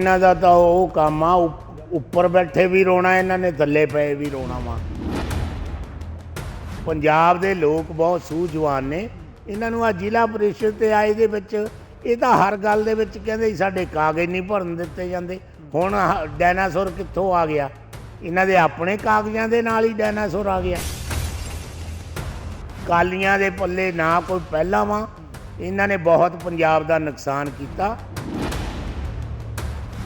ਇਹਨਾਂ ਦਾ ਤਾਂ ਉਹ ਕੰਮ ਆ ਉੱਪਰ ਬੈਠੇ ਵੀ ਰੋਣਾ, ਇਹਨਾਂ ਨੇ ਥੱਲੇ ਪਏ ਵੀ ਰੋਣਾ ਵਾ। ਪੰਜਾਬ ਦੇ ਲੋਕ ਬਹੁਤ ਸੂਝਵਾਨ ਨੇ। ਇਹਨਾਂ ਨੂੰ ਆ ਜ਼ਿਲ੍ਹਾ ਪ੍ਰੀਸ਼ਦ ਤੇ ਆਏ ਦੇ ਵਿੱਚ, ਇਹ ਤਾਂ ਹਰ ਗੱਲ ਦੇ ਵਿੱਚ ਕਹਿੰਦੇ ਸਾਡੇ ਕਾਗਜ਼ ਨਹੀਂ ਭਰਨ ਦਿੱਤੇ ਜਾਂਦੇ। ਹੁਣ ਆਹ ਡਾਇਨਾਸੌਰ ਕਿੱਥੋਂ ਆ ਗਿਆ? ਇਹਨਾਂ ਦੇ ਆਪਣੇ ਕਾਗਜ਼ਾਂ ਦੇ ਨਾਲ ਹੀ ਡਾਇਨਾਸੌਰ ਆ ਗਿਆ। ਕਾਲੀਆਂ ਦੇ ਪੱਲੇ ਨਾ ਕੋਈ ਪਹਿਲਾ ਵਾ। ਇਹਨਾਂ ਨੇ ਬਹੁਤ ਪੰਜਾਬ ਦਾ ਨੁਕਸਾਨ ਕੀਤਾ।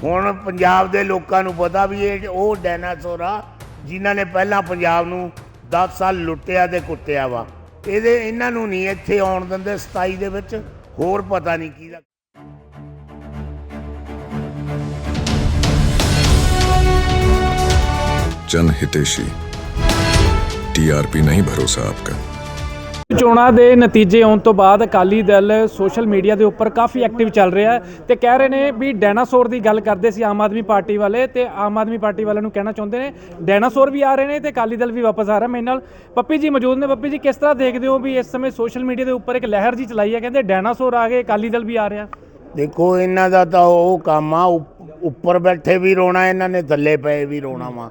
ਹੁਣ ਪੰਜਾਬ ਦੇ ਲੋਕਾਂ ਨੂੰ ਪਤਾ ਵੀ ਇਹ ਉਹ ਡਾਇਨਾਸੌਰ ਆ ਜਿਨ੍ਹਾਂ ਨੇ ਪਹਿਲਾਂ ਪੰਜਾਬ ਨੂੰ 10 ਸਾਲ ਲੁੱਟਿਆ ਤੇ ਕੁੱਟਿਆ ਵਾ ਇਹਦੇ ਇਹਨਾਂ ਨੂੰ ਨਹੀਂ ਇੱਥੇ ਆਉਣ ਦਿੰਦੇ 27 ਦੇ ਵਿੱਚ ਹੋਰ ਪਤਾ ਨਹੀਂ ਕਿਹਦਾ जन हितेशी टीआरपी नहीं भरोसा आपका ਚੋਣਾਂ ਦੇ ਨਤੀਜੇ ਆਉਣ ਤੋਂ ਬਾਅਦ ਅਕਾਲੀ ਦਲ ਸੋਸ਼ਲ ਮੀਡੀਆ ਦੇ ਉੱਪਰ ਕਾਫੀ ਐਕਟਿਵ ਚੱਲ ਰਿਹਾ ਹੈ ਤੇ ਕਹਿ ਰਹੇ ਨੇ ਵੀ ਡਾਇਨਾਸੌਰ ਦੀ ਗੱਲ ਕਰਦੇ ਸੀ ਆਮ ਆਦਮੀ ਪਾਰਟੀ ਵਾਲੇ ਤੇ ਆਮ ਆਦਮੀ ਪਾਰਟੀ ਵਾਲਿਆਂ ਨੂੰ ਕਹਿਣਾ ਚਾਹੁੰਦੇ ਨੇ, ਡਾਇਨਾਸੌਰ ਵੀ ਆ ਰਹੇ ਨੇ ਤੇ ਅਕਾਲੀ ਦਲ ਵੀ ਵਾਪਸ ਆ ਰਿਹਾ। ਮੇਰੇ ਨਾਲ ਪੱਪੀ ਜੀ ਮੌਜੂਦ ਨੇ। ਪੱਪੀ ਜੀ, ਕਿਸ ਤਰ੍ਹਾਂ ਦੇਖਦੇ ਹੋ ਵੀ ਇਸ ਸਮੇਂ ਸੋਸ਼ਲ ਮੀਡੀਆ ਦੇ ਉੱਪਰ ਇੱਕ ਲਹਿਰ ਜੀ ਚਲਾਈ ਹੈ? ਕਹਿੰਦੇ ਡਾਇਨਾਸੌਰ ਆ ਗਏ, ਅਕਾਲੀ ਦਲ ਵੀ ਆ ਰਿਹਾ। ਦੇਖੋ, ਇਹਨਾਂ ਦਾ ਤਾਂ ਉਹ ਕੰਮ ਆ ਉੱਪਰ ਬੈਠੇ ਵੀ ਰੋਣਾ, ਇਹਨਾਂ ਨੇ ਥੱਲੇ ਪਏ ਵੀ ਰੋਣਾ ਵਾ।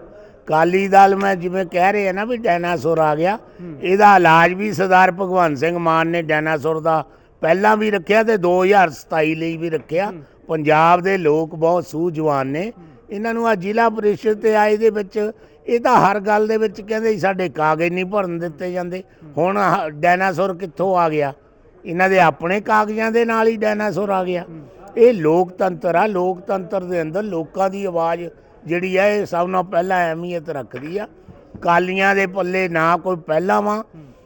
ਕਾਲੀ ਦਲ ਮੈਂ ਜਿਵੇਂ ਕਹਿ ਰਹੇ ਆ ਨਾ ਵੀ ਡਾਇਨਾਸੌਰ ਆ ਗਿਆ ਇਹਦਾ ਇਲਾਜ ਵੀ ਸਰਦਾਰ ਭਗਵੰਤ ਸਿੰਘ ਮਾਨ ਨੇ ਡਾਇਨਾਸੌਰ ਦਾ ਪਹਿਲਾਂ ਵੀ ਰੱਖਿਆ ਤੇ 2027 ਲਈ ਵੀ ਰੱਖਿਆ। ਪੰਜਾਬ ਦੇ ਲੋਕ ਬਹੁਤ ਸੂਝਵਾਨ ਨੇ। ਇਹਨਾਂ ਨੂੰ ਆ ਜ਼ਿਲ੍ਹਾ ਪ੍ਰੀਸ਼ਦ ਤੇ ਆਏ ਦੇ ਵਿੱਚ ਇਹ ਤਾਂ ਹਰ ਗੱਲ ਦੇ ਵਿੱਚ ਕਹਿੰਦੇ ਸਾਡੇ ਕਾਗਜ਼ ਨਹੀਂ ਭਰਨ ਦਿੱਤੇ ਜਾਂਦੇ। ਹੁਣ ਡਾਇਨਾਸੌਰ ਕਿੱਥੋਂ ਆ ਗਿਆ? ਇਹਨਾਂ ਦੇ ਆਪਣੇ ਕਾਗਜ਼ਾਂ ਦੇ ਨਾਲ ਹੀ ਡਾਇਨਾਸੌਰ ਆ ਗਿਆ। ਇਹ ਲੋਕਤੰਤਰ ਆ ਲੋਕਤੰਤਰ ਦੇ ਅੰਦਰ ਲੋਕਾਂ ਦੀ ਆਵਾਜ਼ ਜਿਹੜੀ ਆ ਇਹ ਸਭ ਨਾਲੋਂ ਪਹਿਲਾਂ ਅਹਿਮੀਅਤ ਰੱਖਦੀ ਆ। ਕਾਲੀਆਂ ਦੇ ਪੱਲੇ ਨਾ ਕੋਈ ਪਹਿਲਾਂ ਵਾ।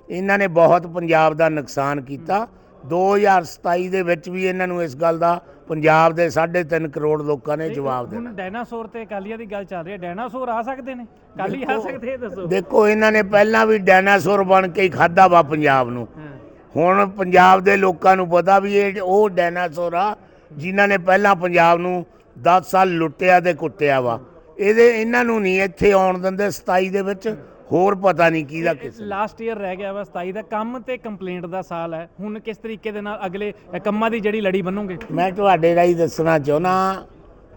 ਇਹਨਾਂ ਨੇ ਬਹੁਤ ਪੰਜਾਬ ਦਾ ਨੁਕਸਾਨ ਕੀਤਾ। 2027 ਦੇ ਵਿੱਚ ਵੀ ਇਹਨਾਂ ਨੂੰ ਇਸ ਗੱਲ ਦਾ ਪੰਜਾਬ ਦੇ 3.5 ਕਰੋੜ ਲੋਕਾਂ ਨੇ ਜਵਾਬ ਦੇਣਾ। ਹੁਣ ਡਾਇਨਾਸੌਰ ਤੇ ਅਕਾਲੀਆਂ ਦੀ ਗੱਲ ਚੱਲ ਰਹੀ ਹੈ। ਡਾਇਨਾਸੌਰ ਆ ਸਕਦੇ ਨੇ? ਅਕਾਲੀ ਆ ਸਕਦੇ ਇਹ ਦੱਸੋ। ਦੇਖੋ ਇਹਨਾਂ ਨੇ ਪਹਿਲਾਂ ਵੀ ਡਾਇਨਾਸੌਰ ਬਣ ਕੇ ਹੀ ਖਾਦਾ ਵਾ ਪੰਜਾਬ ਨੂੰ। ਹਾਂ। ਹੁਣ ਪੰਜਾਬ ਦੇ ਲੋਕਾਂ ਨੂੰ ਪਤਾ ਵੀ ਇਹ ਉਹ ਡਾਇਨਾਸੌਰ ਆ ਜਿਨ੍ਹਾਂ ਨੇ ਪਹਿਲਾਂ ਪੰਜਾਬ ਨੂੰ 10 ਸਾਲ ਲੁੱਟਿਆ ਤੇ ਕੁੱਟਿਆ ਵਾ। ਇਹਦੇ ਇਹਨਾਂ ਨੂੰ ਨਹੀਂ ਇੱਥੇ ਆਉਣ ਦਿੰਦੇ 27 ਦੇ ਵਿੱਚ ਹੋਰ ਪਤਾ ਨਹੀਂ ਕਿਹਦਾ ਕਿਸ ਲਾਸਟ ਈਅਰ ਰਹਿ ਗਿਆ ਵਾ 27 ਦਾ। ਕੰਮ ਤੇ ਕੰਪਲੇਂਟ ਦਾ ਸਾਲ ਹੈ। ਹੁਣ ਕਿਸ ਤਰੀਕੇ ਦੇ ਨਾਲ ਅਗਲੇ ਕੰਮਾਂ ਦੀ ਜਿਹੜੀ ਲੜੀ ਬੰਨੋਗੇ? ਮੈਂ ਤੁਹਾਡੇ ਰਾਹੀਂ ਦੱਸਣਾ ਚਾਹੁੰਦਾ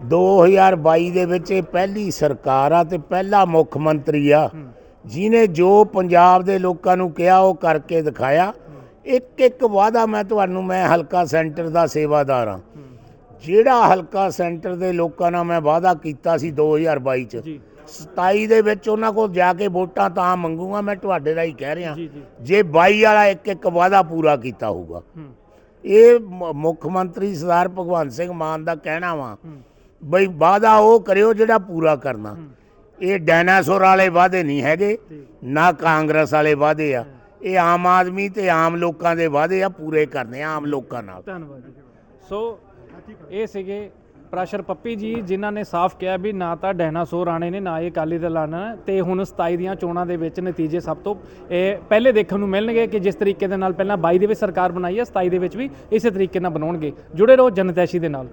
2022 ਦੇ ਵਿੱਚ ਇਹ ਪਹਿਲੀ ਸਰਕਾਰ ਆ ਤੇ ਪਹਿਲਾ ਮੁੱਖ ਮੰਤਰੀ ਆ। ਜਿਨੇ ਜੋ ਪੰਜਾਬ ਦੇ ਲੋਕਾਂ ਨੂੰ ਕਿਹਾ ਉਹ ਕਰਕੇ ਦਿਖਾਇਆ। ਇੱਕ ਇੱਕ ਵਾਅਦਾ ਮੈਂ ਤੁਹਾਨੂੰ ਮੈਂ ਹਲਕਾ ਸੈਂਟਰ ਦਾ ਸੇਵਾਦਾਰ ਆ ਜਿਹੜਾ ਹਲਕਾ ਸੈਂਟਰ ਦੇ ਲੋਕਾਂ ਨਾਲ ਮੈਂ ਵਾਅਦਾ ਕੀਤਾ ਸੀ 2022 ਚ। ਜੀ। 27 ਦੇ ਵਿੱਚ ਉਹਨਾਂ ਕੋਲ ਜਾ ਕੇ ਵੋਟਾਂ ਤਾਂ ਮੰਗੂਗਾ ਮੈਂ ਤੁਹਾਡੇ ਰਾਹੀਂ ਕਹਿ ਰਿਹਾ। ਜੀ ਜੀ। ਜੇ 22 ਵਾਲਾ ਇੱਕ ਇੱਕ ਵਾਅਦਾ ਪੂਰਾ ਕੀਤਾ ਹੋਊਗਾ। ਹੂੰ। ਇਹ ਮੁੱਖ ਮੰਤਰੀ ਸਰਦਾਰ ਭਗਵੰਤ ਸਿੰਘ ਮਾਨ ਦਾ ਕਹਿਣਾ ਵਾ ਹੂੰ। ਬਈ ਵਾਅਦਾ ਉਹ ਕਰਿਓ ਜਿਹੜਾ ਪੂਰਾ ਕਰਨਾ। ਇਹ ਡਾਇਨਾਸੌਰ ਵਾਲੇ ਵਾਅਦੇ ਨਹੀਂ ਹੈਗੇ ਨਾ ਕਾਂਗਰਸ ਵਾਲੇ ਵਾਅਦੇ ਆ। ਇਹ ਆਮ ਆਦਮੀ ਤੇ ਆਮ ਲੋਕਾਂ ਦੇ ਵਾਅਦੇ ਆ ਪੂਰੇ ਕਰਨੇ ਆ ਆਮ ਲੋਕਾਂ ਨਾਲ। ਧੰਨਵਾਦ ਸੋ ਇਹ ਸੀਗੇ ਪ੍ਰੈਸ਼ਰ ਪੱਪੀ ਜੀ, ਜਿਨ੍ਹਾਂ ਨੇ ਸਾਫ਼ ਕਿਹਾ ਵੀ ਨਾ ਤਾਂ ਡਾਇਨਾਸੌਰ ਆਣੇ ਨੇ, ਨਾ ਇਹ ਅਕਾਲੀ ਦਲ ਆਣਾ ਹੈ। ਤੇ ਹੁਣ 27 ਦੀਆਂ ਚੋਣਾਂ ਦੇ ਵਿੱਚ ਨਤੀਜੇ ਸਭ ਤੋਂ, ਇਹ ਪਹਿਲੇ ਦੇਖਣ ਨੂੰ ਮਿਲਣਗੇ ਕਿ ਜਿਸ ਤਰੀਕੇ ਦੇ ਨਾਲ ਪਹਿਲਾਂ 22 ਦੇ ਵਿੱਚ ਸਰਕਾਰ ਬਣਾਈ ਹੈ 27 ਦੇ ਵਿੱਚ ਵੀ ਇਸੇ ਤਰੀਕੇ ਨਾਲ ਬਣਾਉਣਗੇ। ਜੁੜੇ ਰਹੋ ਜਨਤੈਸ਼ੀ ਦੇ ਨਾਲ।